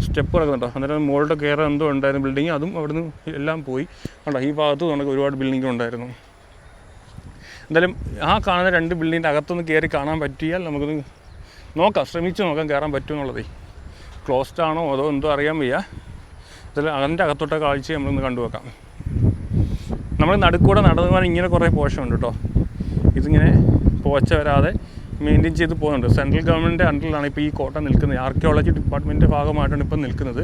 സ്റ്റെപ്പ് കിടക്കുന്നുണ്ടോ അന്നേരം മുകളിലൊക്കെ കയറാൻ എന്തോ ഉണ്ടായിരുന്നു ബിൽഡിങ് അതും അവിടുന്ന് എല്ലാം പോയി. കണ്ടോ? ഈ ഭാഗത്ത് നമുക്ക് ഒരുപാട് ബിൽഡിംഗ് ഉണ്ടായിരുന്നു. എന്തായാലും ആ കാണുന്ന രണ്ട് ബിൽഡിങ്ങിന്റെ അകത്തൊന്ന് കയറി കാണാൻ പറ്റിയാൽ നമുക്കൊന്ന് നോക്കാം. ശ്രമിച്ച് നോക്കാം കയറാൻ പറ്റുമെന്നുള്ളതേ ക്ലോസ്ഡ് ആണോ അതോ എന്തോ അറിയാൻ വയ്യ. എന്തായാലും അതിന്റെ അകത്തോട്ട കാഴ്ച നമ്മളൊന്ന് കണ്ടു വെക്കാം നമ്മൾ നടുക്കൂടെ നടന്നു പോകാൻ ഇങ്ങനെ കുറേ പോഷമുണ്ട് കേട്ടോ ഇതിങ്ങനെ പോച്ച വരാതെ മെയിന്റെയിൻ ചെയ്ത് പോകുന്നുണ്ട്. സെൻട്രൽ ഗവൺമെന്റിന്റെ അണ്ടറിലാണ് ഇപ്പോൾ ഈ കോട്ട നിൽക്കുന്നത്. ആർക്കിയോളജി ഡിപ്പാർട്ട്മെന്റിന്റെ ഭാഗമായിട്ടാണ് ഇപ്പം നിൽക്കുന്നത്.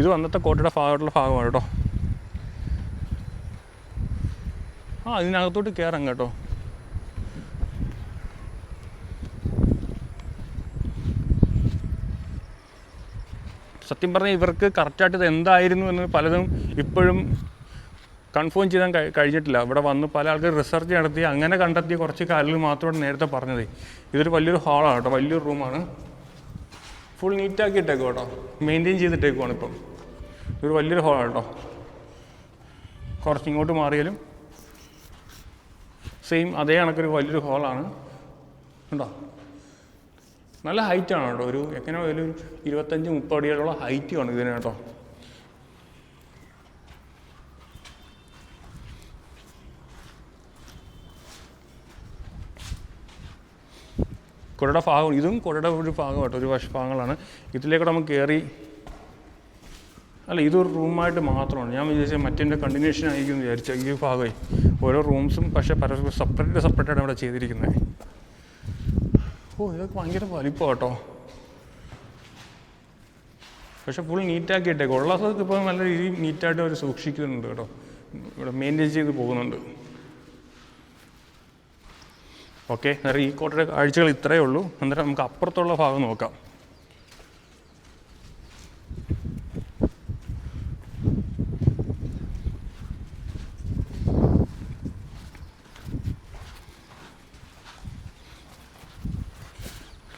ഇത് അന്നത്തെ കോട്ടയുടെ ഭാഗമായിട്ടുള്ള ഭാഗമാണ് കേട്ടോ ആ ഇതിനകത്തോട്ട് കയറാം കേട്ടോ. സത്യം പറഞ്ഞാൽ ഇവർക്ക് കറക്റ്റായിട്ട് ഇത് എന്തായിരുന്നു എന്ന് പലതും ഇപ്പോഴും കൺഫേം ചെയ്യാൻ കഴിഞ്ഞിട്ടില്ല. ഇവിടെ വന്ന് പല ആൾക്കാർ റിസർച്ച് നടത്തി അങ്ങനെ കണ്ടെത്തിയ കുറച്ച് കാര്യങ്ങൾ മാത്രമാണ് നേരത്തെ പറഞ്ഞത്. ഇതൊരു വലിയൊരു ഹാളാണ് കേട്ടോ. വലിയൊരു റൂമാണ് ഫുൾ നീറ്റാക്കി ഇട്ടേക്കും കേട്ടോ. മെയിന്റെയിൻ ചെയ്തിട്ടേക്കുവാണ് ഇപ്പം. ഇതൊരു വലിയൊരു ഹാളാണ് കേട്ടോ. കുറച്ച് ഇങ്ങോട്ട് മാറിയാലും സെയിം അതേ കണക്കൊരു വലിയൊരു ഹാളാണ് ഉണ്ടോ നല്ല ഹൈറ്റാണ് കേട്ടോ. ഒരു എങ്ങനെ ഒരു ഇരുപത്തഞ്ച് മുപ്പത് അടിയോളം ഹൈറ്റ് കാണും ഇതിന് കേട്ടോ. കുടയുടെ ഭാഗം ഇതും കുടയുടെ ഒരു ഭാഗം കേട്ടോ. ഒരു പക്ഷേ ഭാഗങ്ങളാണ്. ഇതിലേക്ക് നമുക്ക് കയറി അല്ല ഇതൊരു റൂമായിട്ട് മാത്രമാണ്. ഞാൻ വിചാരിച്ചത് മറ്റേ കണ്ടിന്യൂഷൻ ആയിരിക്കും വിചാരിച്ചു. ഈ ഭാഗമേ. ഓരോ റൂംസും പക്ഷേ പരസ്പരം സെപ്പറേറ്റ് സെപ്പറേറ്റാണ് ഇവിടെ ചെയ്തിരിക്കുന്നത്. ഓ ഇതൊക്കെ ഭയങ്കര വലിപ്പം കേട്ടോ പക്ഷെ ഫുൾ നീറ്റാക്കിയിട്ടേ ഉള്ള സ്ഥലത്ത് ഇപ്പോൾ നല്ല രീതിയിൽ നീറ്റായിട്ട് അവർ സൂക്ഷിക്കുന്നുണ്ട് കേട്ടോ. ഇവിടെ മെയിന്റെയിൻ ചെയ്ത് പോകുന്നുണ്ട്. ഓക്കെ അന്നേരം ഈ കോട്ടയുടെ കാഴ്ചകൾ ഇത്രയേ ഉള്ളൂ. എന്നിട്ട് നമുക്ക് അപ്പുറത്തുള്ള ഭാഗം നോക്കാം.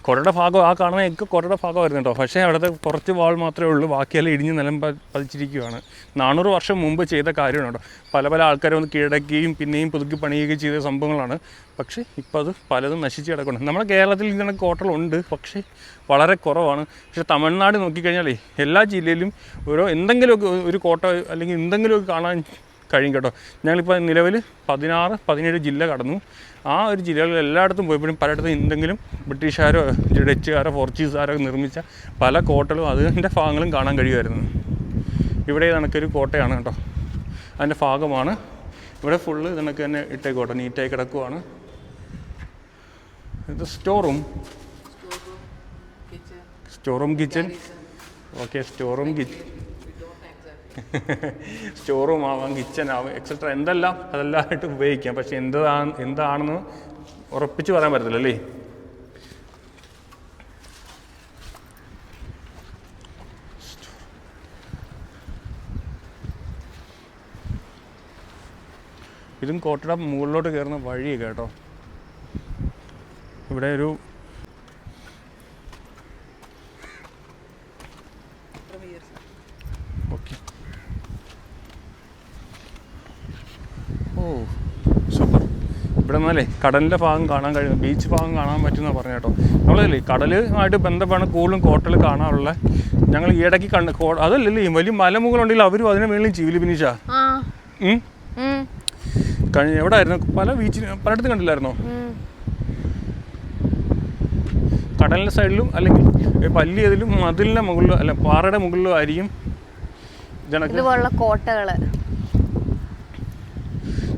കുടയുടെ ഭാഗം ആ കാണുന്ന എനിക്ക് കുടയുടെ ഭാഗമായിരുന്നു കേട്ടോ. പക്ഷേ അവിടുത്തെ കുറച്ച് വാൾ മാത്രമേ ഉള്ളൂ. ബാക്കിയെല്ലാം ഇടിഞ്ഞ് നിലം പതിച്ചിരിക്കുകയാണ് നാനൂറ് വർഷം മുമ്പ് ചെയ്ത കാര്യമാണ് കേട്ടോ. പല പല ആൾക്കാരെ ഒന്ന് കീഴടക്കുകയും പിന്നെയും പുതുക്കി പണിയുകയും ചെയ്ത സംഭവങ്ങളാണ്. പക്ഷേ ഇപ്പോൾ അത് പലതും നശിച്ച് കിടക്കുന്നുണ്ട്. നമ്മുടെ കേരളത്തിൽ ഇതിനെ കോട്ടകളുണ്ട് പക്ഷേ വളരെ കുറവാണ്. പക്ഷേ തമിഴ്നാട് നോക്കിക്കഴിഞ്ഞാലേ എല്ലാ ജില്ലയിലും ഓരോ എന്തെങ്കിലുമൊക്കെ ഒരു കോട്ട അല്ലെങ്കിൽ എന്തെങ്കിലുമൊക്കെ കാണാൻ കഴിയും കേട്ടോ. ഞങ്ങളിപ്പോൾ നിലവിൽ പതിനാറ് പതിനേഴ് ജില്ല കടന്നു. ആ ഒരു ജില്ലകളിൽ എല്ലായിടത്തും പോയപ്പോഴും പലയിടത്തും എന്തെങ്കിലും ബ്രിട്ടീഷുകാരോ ഡച്ചുകാരോ പോർച്ചുഗീസുകാരോ നിർമ്മിച്ച പല കോട്ടകളും അതിന്റെ ഭാഗങ്ങളും കാണാൻ കഴിയുമായിരുന്നു. ഇവിടെ കണക്കൊരു കോട്ടയാണ് കേട്ടോ. അതിന്റെ ഭാഗമാണ്. ഇവിടെ ഫുള്ള് ഇതണക്ക് തന്നെ ഇട്ടേക്കോട്ടെ നീറ്റായി കിടക്കുവാണ്. ഇത് store room. Store room kitchen okay store room kitchen store room ആവാം കിച്ചൺ ആവാം എക്സെട്ര എന്തെല്ലാം അതെല്ലാമായിട്ട് ഉപയോഗിക്കാം. പക്ഷെ എന്താണ് എന്താണെന്ന് ഉറപ്പിച്ച് പറയാൻ പറ്റത്തില്ല അല്ലേ? ഇതും കോട്ടയുടെ മുകളിലോട്ട് കയറുന്ന വഴി കേട്ടോ. ഇവിടെ ഒരു ഇവിടെ നിന്നല്ലേ കടലിന്റെ ഭാഗം കാണാൻ കഴിയുന്നു ബീച്ച് ഭാഗം കാണാൻ പറ്റുന്ന പറഞ്ഞു കേട്ടോ. നമ്മളല്ലേ കടലുമായിട്ട് ബന്ധപ്പെട്ട് കൂടുതലും കോട്ടൽ കാണാനുള്ള ഞങ്ങൾ ഈ ഇടയ്ക്ക് കണ്ട് അതല്ലല്ലേ വലിയ മലമുകളുണ്ടെങ്കിൽ അവരും അതിനെ മേളിൽ ചിവിലി പിന്നിച്ചാ കഴിഞ്ഞ എവിടെ ആയിരുന്നു പല ബീച്ചിന് പലയിടത്തും കണ്ടില്ലായിരുന്നോ. കടലിന്റെ സൈഡിലും അല്ലെങ്കിൽ പല്ലിയതിലും മതിലിന്റെ മുകളിലും അല്ല പാറയുടെ മുകളിലും ആയിരിക്കും കോട്ടകൾ.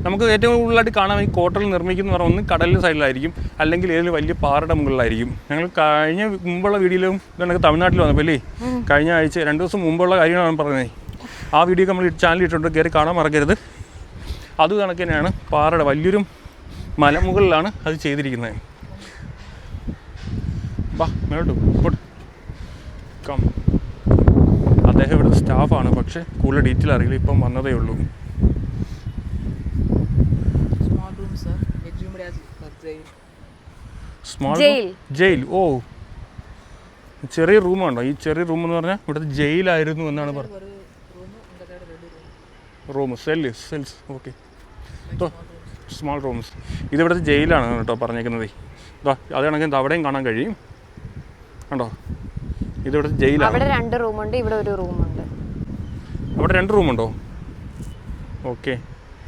നമുക്ക് ഏറ്റവും കൂടുതലായിട്ട് കാണാൻ ഈ കോട്ടൽ നിർമ്മിക്കുന്ന പറഞ്ഞാൽ ഒന്ന് കടലിന്റെ സൈഡിലായിരിക്കും അല്ലെങ്കിൽ ഏതെങ്കിലും വലിയ പാറയുടെ മുകളിലായിരിക്കും. ഞങ്ങൾ കഴിഞ്ഞ മുമ്പുള്ള വീഡിയോയിലും ഇതൊക്കെ തമിഴ്നാട്ടിൽ വന്നപ്പോൾ അല്ലേ? കഴിഞ്ഞ ആഴ്ച രണ്ട് ദിവസം മുമ്പുള്ള കാര്യങ്ങളാണ് പറഞ്ഞത്. ആ വീഡിയോ നമ്മൾ ചാനൽ ഇട്ടിട്ടുണ്ട് കയറി കാണാൻ മറക്കരുത്. അത് കണക്ക് തന്നെയാണ് പാറയുടെ വലിയൊരു മലമുകളിലാണ് അത് ചെയ്തിരിക്കുന്നത്. വാ ഇങ്ങോട്ട് കം അദ്ദേഹം ഇവിടെ സ്റ്റാഫാണ് പക്ഷേ കൂടുതൽ ഡീറ്റെയിൽ അറിയില്ല ഇപ്പം വന്നതേ ഉള്ളൂ. സ്മോൾ ജയിൽ ഓ. ചെറിയ റൂമാണോ ഈ ചെറിയ റൂം എന്ന് പറഞ്ഞാൽ ഇവിടുത്തെ ജയിലായിരുന്നു എന്നാണ് പറഞ്ഞത്. Room cell cells okay small rooms ഇതിവിടുത്തെ ജയിലാണ് കേട്ടോ പറഞ്ഞേക്കുന്നത്. ഇതാ അതാണെങ്കിൽ അവിടെയും കാണാൻ കഴിയും. കണ്ടോ? ഇതിവിടുത്തെ ജയിലാണ് അവിടെ രണ്ട് റൂമുണ്ട് ഇവിടെ ഒരു റൂമുണ്ട് അവിടെ രണ്ട് റൂമുണ്ടോ ഓക്കെ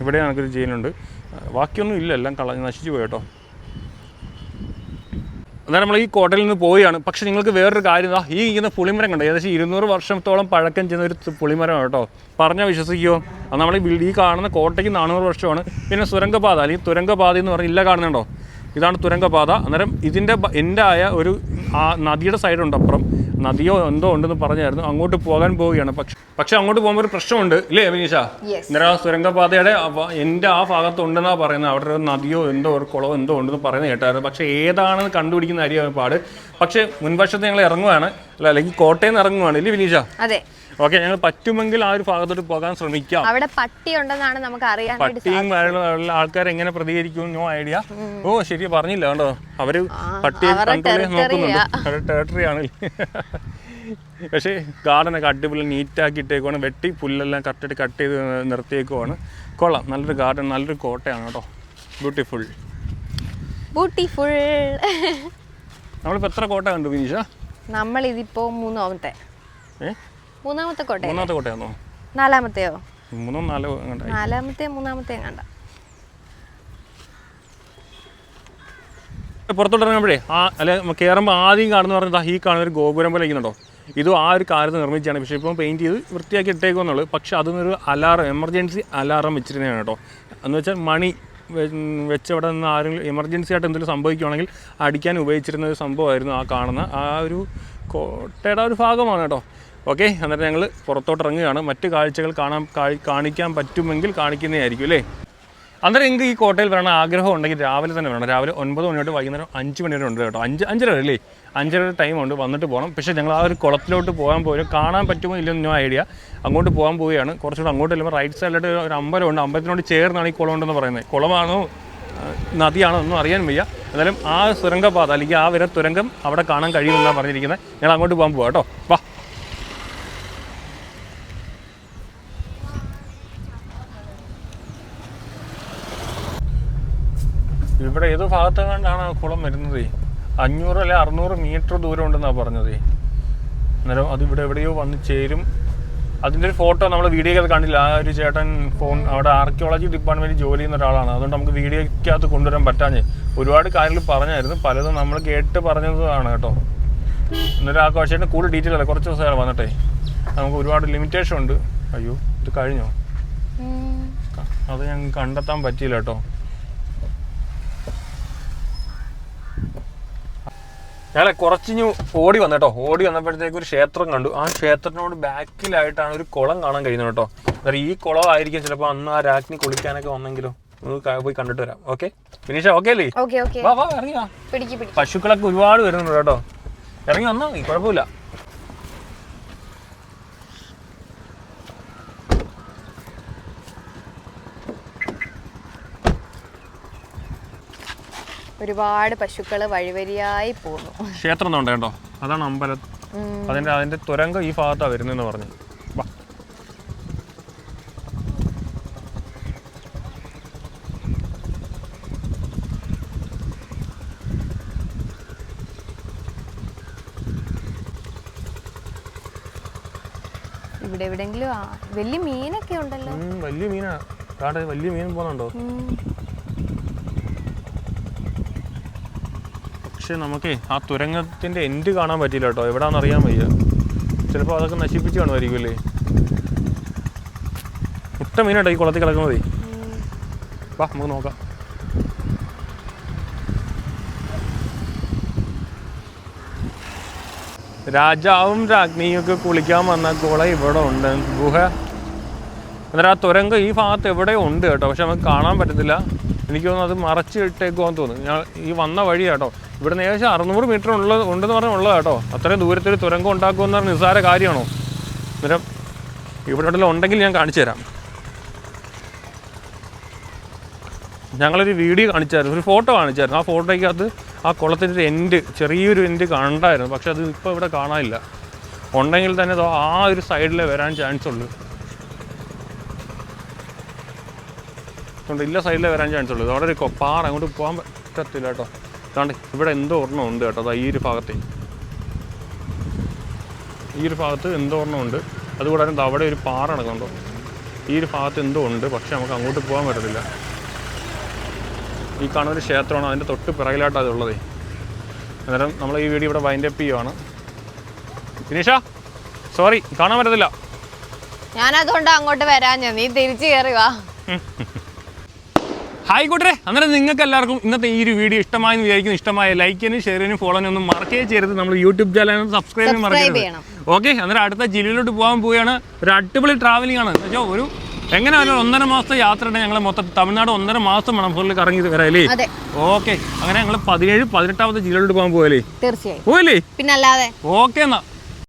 ഇവിടെ ഞങ്ങൾക്കൊരു ജയിലുണ്ട് ബാക്കിയൊന്നും ഇല്ല എല്ലാം കള നശിച്ചു പോയി കേട്ടോ. അന്നേരം നമ്മൾ ഈ കോട്ടയിൽ നിന്ന് പോവുകയാണ്. പക്ഷേ നിങ്ങൾക്ക് വേറൊരു കാര്യം ഈ ഇരിക്കുന്ന പുളിമരം കണ്ടോ? ഏകദേശം ഇരുന്നൂറ് വർഷത്തോളം പഴക്കം ചെയ്യുന്ന ഒരു പുളിമരമാണ് കേട്ടോ. പറഞ്ഞാൽ വിശ്വസിക്കുമോ അത് നമ്മൾ ഈ കാണുന്ന കോട്ടയ്ക്ക് നാനൂറ് വർഷമാണ്. പിന്നെ സുരംഗപാത അല്ലെങ്കിൽ തുരങ്കപാത എന്ന് പറഞ്ഞാൽ ഇല്ല കാണുന്നുണ്ടോ? ഇതാണ് തുരങ്കപാത അന്നേരം ഇതിന്റെ എന്റെ ആയ ഒരു ആ നദിയുടെ സൈഡുണ്ട് അപ്പുറം. നദിയോ എന്തോ ഉണ്ടെന്ന് പറഞ്ഞായിരുന്നു. അങ്ങോട്ട് പോകാൻ പോവുകയാണ്. പക്ഷെ പക്ഷെ അങ്ങോട്ട് പോകുമ്പോൾ ഒരു പ്രശ്നമുണ്ട്. ഇല്ലേ അഭിനീഷ ഇന്നലെ സുരംഗപാതയുടെ എന്റെ ആ ഭാഗത്ത് ഉണ്ടെന്നാ പറയുന്നത്. അവിടെ ഒരു നദിയോ എന്തോ ഒരു കുളമോ എന്തോ ഉണ്ടെന്ന് പറയുന്നത് കേട്ടായിരുന്നു. പക്ഷേ ഏതാണെന്ന് കണ്ടുപിടിക്കുന്ന അരിയാണ് പാട്. പക്ഷേ മുൻവശത്ത് ഞങ്ങൾ ഇറങ്ങുവാണ്. അല്ല അല്ലെങ്കിൽ കോട്ടയം നിന്ന് ഇറങ്ങുവാണ്. ഇല്ലേ വിനീഷ? അതെ. ഓക്കെ ഞങ്ങൾ പറ്റുമെങ്കിൽ ആ ഒരു ഭാഗത്തോട്ട് പോകാൻ ശ്രമിക്കാം. അവിടെ പട്ടി ഉണ്ടെന്നാണ് നമുക്ക് അറിയാൻ പട്ടിയും വരളുള്ള ആൾക്കാർ എങ്ങനെ പ്രതികരിക്കും? No idea. ഓ ശരി പറഞ്ഞില്ല കേട്ടോ. അവർ പട്ടിയെ കൺട്രോൾ ചെയ്യാൻ നോക്കുന്നുണ്ട്. ടെറിട്ടറി ആണ് പക്ഷേ ഗാർഡനൊക്കെ അടിപൊളി നീറ്റാക്കി ഇട്ടേക്കുവാണ് വെട്ടി പുല്ലെല്ലാം കറക്റ്റായിട്ട് കട്ട് ചെയ്ത് നിർത്തിയേക്കുവാണ്. കൊള്ളാം. നല്ലൊരു ഗാർഡൻ നല്ലൊരു കോട്ടയാണ് കേട്ടോ. ബ്യൂട്ടിഫുൾ ബ്യൂട്ടിഫുൾ നമ്മളിപ്പോൾ എത്ര കോട്ട കണ്ടു വിനീഷ? നമ്മൾ ഇതിപ്പോ മൂന്നാമത്തെ മൂന്നാമത്തെ കോട്ട മൂന്നാമത്തെ കോട്ടയാണോ നാലാമത്തെയോ? മൂന്നോ നാലോ നാലാമത്തെ മൂന്നാമത്തെ കണ്ട പുറത്തോട്ട് ഇറങ്ങുമ്പോൾ ആ അല്ലെ കയറുമ്പോൾ ആദ്യം കാണുന്ന പറഞ്ഞാൽ ഈ കാണുന്ന ഒരു ഗോപുരം പോലെ ഇരിക്കുന്നുണ്ടോ? ഇതും ആ ഒരു കാലത്ത് നിർമ്മിച്ചാണ് പക്ഷേ ഇപ്പം പെയിന്റ് ചെയ്ത് വൃത്തിയാക്കി ഇട്ടേക്കുന്നുള്ളൂ പക്ഷേ അതൊന്നൊരു അലാറം എമർജൻസി അലാറം വെച്ചിരുന്നതാണ് കേട്ടോ. എന്ന് വെച്ചാൽ മണി വെ- വെച്ച് അവിടെ നിന്ന് ആരെങ്കിലും എമർജൻസി ആയിട്ട് എന്തെങ്കിലും സംഭവിക്കുകയാണെങ്കിൽ അടിക്കാൻ ഉപയോഗിച്ചിരുന്ന ഒരു സംഭവമായിരുന്നു ആ കാണുന്ന ആ ഒരു കോട്ടയുടെ ഒരു ഭാഗമാണ് കേട്ടോ. ഓക്കെ എന്നിട്ട് ഞങ്ങൾ പുറത്തോട്ട് ഇറങ്ങുകയാണ്. മറ്റ് കാഴ്ചകൾ കാണാൻ കാണിക്കാൻ പറ്റുമെങ്കിൽ കാണിക്കുന്നതായിരിക്കും അല്ലേ? അന്നേരം എനിക്ക് ഈ കോട്ടയിൽ വരണ ആഗ്രഹം ഉണ്ടെങ്കിൽ രാവിലെ തന്നെ വേണം രാവിലെ ഒൻപത് മണി തൊട്ട് വൈകുന്നേരം അഞ്ച് മണി വരെ ഉണ്ട് കേട്ടോ. അഞ്ച് അഞ്ചര അല്ലേ? അഞ്ചര ടൈം ഉണ്ട് വന്നിട്ട് പോകണം. പക്ഷേ ഞങ്ങൾ ആ ഒരു കുളത്തിലോട്ട് പോകാൻ പോലും കാണാൻ പറ്റുമോ ഇല്ലെന്ന് ഐഡിയ. അങ്ങോട്ട് പോകാൻ പോവുകയാണ്. കുറച്ചുകൂടെ അങ്ങോട്ട് ചെല്ലുമ്പോൾ റൈറ്റ് സൈഡിലായിട്ട് ഒരു അമ്പലമുണ്ട് അമ്പലത്തിനോട് ചേർന്നാണ് ഈ കുളം ഉണ്ടെന്ന് പറയുന്നത്. കുളമാണോ നദിയാണോ ഒന്നും അറിയാൻ വയ്യ. എന്നാലും ആ സുരംഗപാത അല്ലെങ്കിൽ ആ വരെ തുരങ്കം അവിടെ കാണാൻ കഴിയുമെന്നാണ് പറഞ്ഞിരിക്കുന്നത്. ഞങ്ങൾ അങ്ങോട്ട് പോകാൻ പോവാം കേട്ടോ. വാ. ഇവിടെ ഏത് ഭാഗത്ത് കണ്ടാണ് ആ കുളം വരുന്നത്? അഞ്ഞൂറ് അല്ലെ അറുന്നൂറ് മീറ്റർ ദൂരം ഉണ്ടെന്നാണ് പറഞ്ഞത്. അന്നേരം അത് ഇവിടെ എവിടെയോ വന്ന് ചേരും. അതിന്റെ ഒരു ഫോട്ടോ നമ്മൾ വീഡിയോക്കകത്ത് കണ്ടില്ല. ആ ഒരു ചേട്ടൻ ഫോൺ അവിടെ ആർക്കിയോളജി ഡിപ്പാർട്ട്മെന്റിൽ ജോലി ചെയ്യുന്ന ഒരാളാണ്. അതുകൊണ്ട് നമുക്ക് വീഡിയോക്കകത്ത് കൊണ്ടുവരാൻ പറ്റാഞ്ഞ്. ഒരുപാട് കാര്യങ്ങൾ പറഞ്ഞായിരുന്നു. പലതും നമ്മൾ കേട്ട് പറഞ്ഞതാണ് കേട്ടോ. എന്നൊരു ആ കുറച്ചേട്ടൻ കൂടുതൽ ഡീറ്റെയിൽ അല്ല. കുറച്ച് ദിവസമായി വന്നിട്ടേ. നമുക്ക് ഒരുപാട് ലിമിറ്റേഷൻ ഉണ്ട്. അയ്യോ ഇത് കഴിഞ്ഞോ? അത് ഞങ്ങൾക്ക് കണ്ടെത്താൻ പറ്റിയില്ല കേട്ടോ. ഞങ്ങളെ കുറച്ചിഞ്ഞു ഓടി വന്നു കേട്ടോ. ഓടി വന്നപ്പോഴത്തേക്ക് ഒരു ക്ഷേത്രം കണ്ടു. ആ ക്ഷേത്രത്തിനോട് ബാക്കിലായിട്ടാണ് ഒരു കുളം കാണാൻ കഴിയുന്നത് കേട്ടോ. അന്നേരം ഈ കുളമായിരിക്കും ചിലപ്പോൾ അന്ന് ആ രാജ്ഞി കുളിക്കാനൊക്കെ വന്നെങ്കിലോ. പോയി കണ്ടിട്ട് വരാം. ഓക്കെ ഫിനിഷ ഓക്കെ അല്ലേ? വാ വാ പശുക്കളൊക്കെ ഒരുപാട് വരുന്നുണ്ട് കേട്ടോ. ഇറങ്ങി വന്നാ മതി. കുഴപ്പമില്ല. ഒരുപാട് പശുക്കൾ വഴിവരിയായി പോകുന്നു ക്ഷേത്രം ഉണ്ട്? കേട്ടോ അതാണ് അമ്പലം. അതിന്റെ അതിന്റെ തുരങ്കം ഈ ഭാഗത്താ വരുന്നെന്ന് പറഞ്ഞു. വാ. ഇവിടെ എവിടെങ്കിലും വലിയ മീനൊക്കെ ഉണ്ടല്ലോ. വലിയ മീനാ. കാട്ടെ വലിയ മീൻ പോകുന്നുണ്ടോ പക്ഷെ നമുക്കേ ആ തുരങ്കത്തിന്റെ എൻഡ് കാണാൻ പറ്റില്ല കേട്ടോ. എവിടാന്ന് അറിയാൻ വയ്യ. ചിലപ്പോൾ അതൊക്കെ നശിപ്പിച്ച് കാണുമായിരിക്കുമല്ലേ മുട്ട മീനാട്ടോ ഈ കുളത്തിൽ കിടക്കുന്നത്. വാ നമുക്ക് നോക്കാം. രാജാവും രാജ്ഞിയും ഒക്കെ കുളിക്കാൻ വന്ന കുള ഇവിടെ ഉണ്ട്. ഗുഹ. എന്നിട്ട് ആ തുരങ്കം ഈ ഭാഗത്ത് എവിടെയോ ഉണ്ട് കേട്ടോ. പക്ഷെ നമുക്ക് കാണാൻ പറ്റത്തില്ല. എനിക്ക് തോന്നുന്നു അത് മറച്ച് ഇട്ടേക്കുവാന്ന് തോന്നുന്നു. ഞാൻ ഈ വന്ന വഴി കേട്ടോ. ഇവിടെ നിന്ന് ഏകദേശം അറുന്നൂറ് മീറ്റർ ഉള്ള ഉണ്ടെന്ന് പറഞ്ഞാൽ ഉള്ളത് കേട്ടോ. അത്രയും ദൂരത്തിൽ തുരങ്കം ഉണ്ടാക്കുമെന്ന് പറഞ്ഞാൽ നിസ്സാര കാര്യമാണോ? അന്നേരം ഇവിടെ ഉണ്ടെങ്കിൽ ഞാൻ കാണിച്ചു തരാം. ഞങ്ങളൊരു വീഡിയോ കാണിച്ചായിരുന്നു. ഒരു ഫോട്ടോ കാണിച്ചായിരുന്നു. ആ ഫോട്ടോയ്ക്കകത്ത് ആ കുളത്തിന്റെ ഒരു എൻഡ് ചെറിയൊരു എൻഡ് കണ്ടായിരുന്നു പക്ഷെ അത് ഇപ്പോൾ ഇവിടെ കാണാനില്ല. ഉണ്ടെങ്കിൽ തന്നെ ആ ഒരു സൈഡിലേ വരാൻ ചാൻസ് ഉള്ളൂ. അതുകൊണ്ട് ഇല്ല സൈഡിലേ വരാൻ ചാൻസ് ഉള്ളൂ. അവിടെ ഒരു പാറ അങ്ങോട്ട് പോകാൻ പറ്റത്തില്ല കേട്ടോ. അതുകൊണ്ട് ഇവിടെ എന്തോ ഒരെണ്ണം ഉണ്ട് കേട്ടോ. അതാ ഈ ഒരു ഭാഗത്ത്. ഈ ഒരു ഭാഗത്ത് എന്തോ ഒരെണ്ണം ഉണ്ട്. അതുകൂടാതെ അവിടെ ഒരു പാറ നടക്കുന്നുണ്ടോ ഈ ഒരു ഭാഗത്ത് എന്തോ ഉണ്ട്. പക്ഷെ നമുക്ക് അങ്ങോട്ട് പോകാൻ പറ്റത്തില്ല. ഈ കാണുന്ന ഒരു ക്ഷേത്രമാണ്. അതിന്റെ തൊട്ട് പിറകിലായിട്ടാണ് അതുള്ളത് അന്നേരം നമ്മൾ ഈ വീഡിയോ ഇവിടെ വൈൻഡ് അപ്പ് ചെയ്യുവാണ്. ദിനേഷ സോറി കാണാൻ പറ്റത്തില്ല. ഞാനതുകൊണ്ട് അങ്ങോട്ട് വരാഞ്ഞ നീ തിരിച്ചു കയറി വാ. ഹായ് കൂട്ടരെ. അന്നേരം നിങ്ങൾക്ക് എല്ലാവർക്കും ഇന്നത്തെ ഈ ഒരു വീഡിയോ ഇഷ്ടമായെന്ന് വിചാരിക്കുന്നു. ഇഷ്ടമായ ലൈക്കിനും ഷെയറിനും ഫോളോനും ഒന്നും മറക്കേ ചെയ്യരുത്. നമ്മൾ യൂട്യൂബ് ചാനൽ സബ്സ്ക്രൈബ് മറക്കരുത്. ഓക്കെ അന്നേരം അടുത്ത ജില്ലയിലോട്ട് പോകാൻ പോവുകയാണ്. ഒരു അടിപൊളി ട്രാവലിംഗ് ആണ്. എന്നുവെച്ചാൽ ഒരു എങ്ങനെ ഒരു ഒന്നര മാസത്തെ യാത്രയുടെ ഞങ്ങൾ മൊത്തം തമിഴ്നാട് ഒന്നര മാസം വേണം ഫുള്ളിൽ കറങ്ങി വരാം അല്ലേ അതെ. ഓക്കെ അങ്ങനെ ഞങ്ങൾ പതിനേഴ് പതിനെട്ടാമത്തെ ജില്ലയിലോട്ട് പോകാൻ പോകല്ലേ തീർച്ചയായും. പോയല്ലേ പിന്നല്ലാതെ ഓക്കെ എന്നാ.